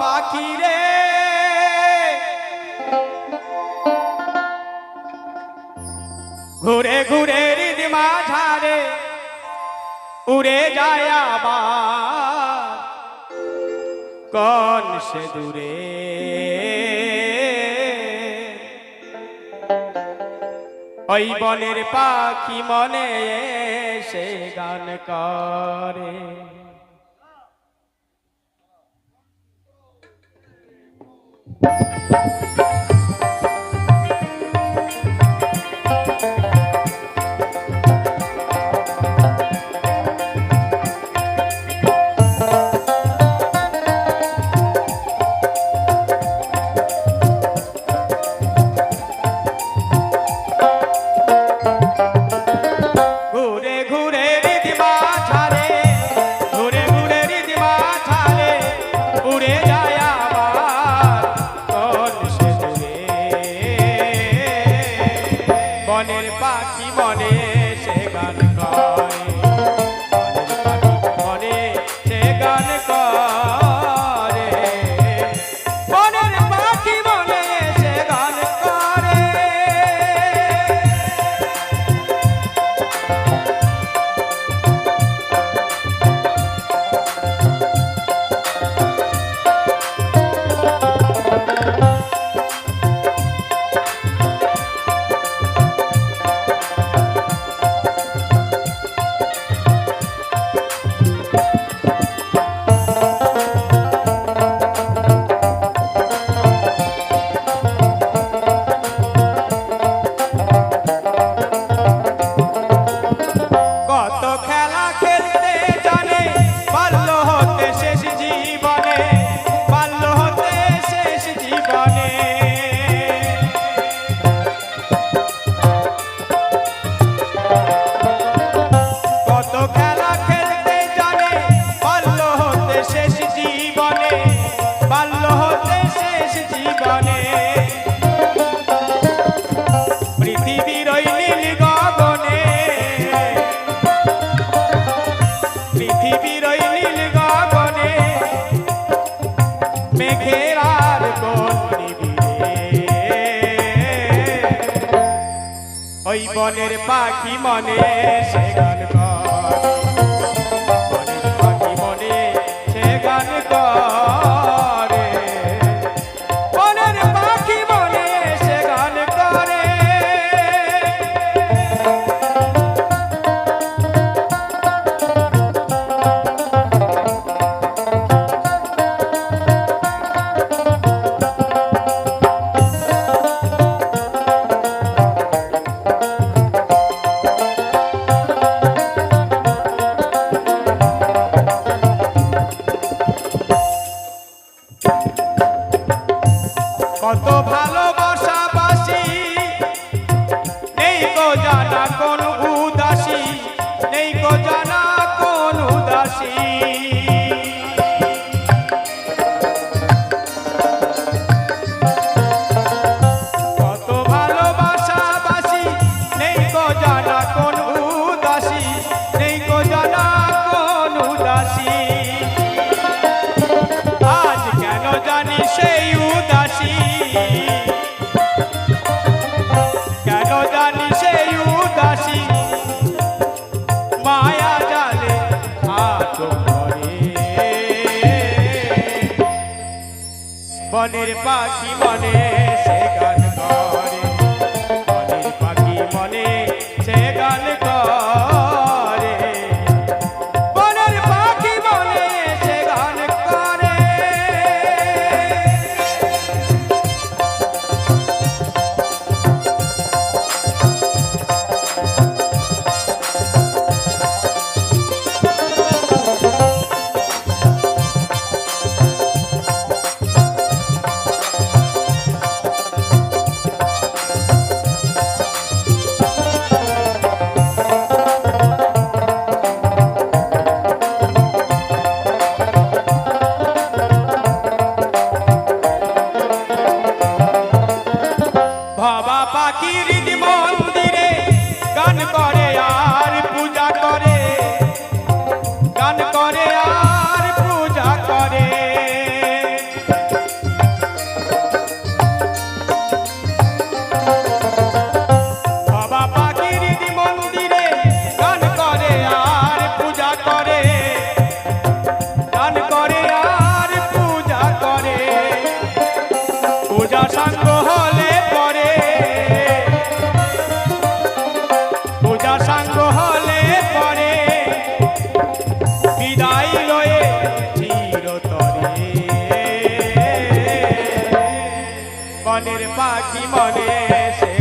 পাখি রে। ঘুরে ঘুরে রিদিমা ঝাড়ে উড়ে যায় কন সে দূরে। ওই বনের পাখি মনে সে গান করে বনের পাখি মনে বনের পাখি মনে। সে গান নেই গো বনের পাখি মনে, সে গান করে। বনের পাখি মনে, সে গান করে। বনের পাখি মনে, সে গান করে। মনের পাখি মনে সে